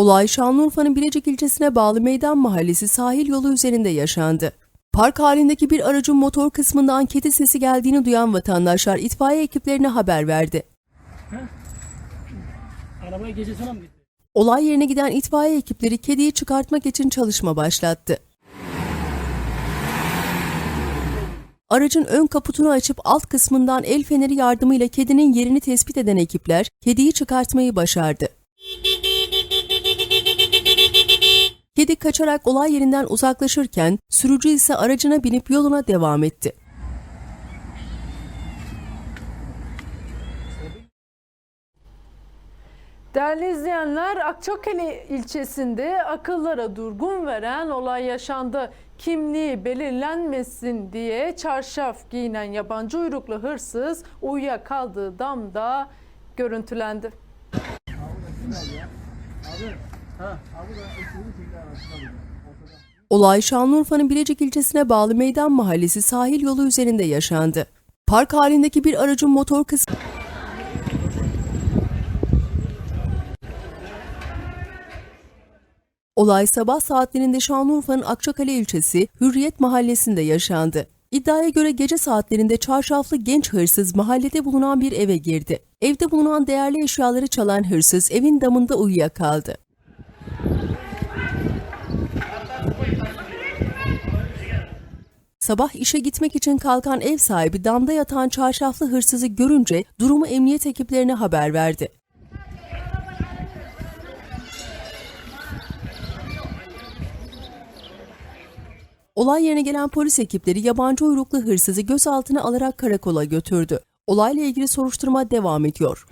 Olay Şanlıurfa'nın Bilecik ilçesine bağlı Meydan Mahallesi sahil yolu üzerinde yaşandı. Park halindeki bir aracın motor kısmından kedi sesi geldiğini duyan vatandaşlar itfaiye ekiplerine haber verdi. Arabaya gece sana mı gitti? Olay yerine giden itfaiye ekipleri kediyi çıkartmak için çalışma başlattı. Aracın ön kaputunu açıp alt kısmından el feneri yardımıyla kedinin yerini tespit eden ekipler kediyi çıkartmayı başardı. Kedi kaçarak olay yerinden uzaklaşırken sürücü ise aracına binip yoluna devam etti. Değerli izleyenler, Akçakale ilçesinde akıllara durgun veren olay yaşandı. Kimliği belirlenmesin diye çarşaf giyinen yabancı uyruklu hırsız uyuyakaldığı damda görüntülendi. Olay Şanlıurfa'nın Bilecik ilçesine bağlı Meydan Mahallesi sahil yolu üzerinde yaşandı. Park halindeki bir aracın motor kısmı Olay sabah saatlerinde Şanlıurfa'nın Akçakale ilçesi Hürriyet Mahallesi'nde yaşandı. İddiaya göre gece saatlerinde çarşaflı genç hırsız mahallede bulunan bir eve girdi. Evde bulunan değerli eşyaları çalan hırsız evin damında uyuyakaldı. Sabah işe gitmek için kalkan ev sahibi damda yatan çarşaflı hırsızı görünce durumu emniyet ekiplerine haber verdi. Olay yerine gelen polis ekipleri yabancı uyruklu hırsızı gözaltına alarak karakola götürdü. Olayla ilgili soruşturma devam ediyor.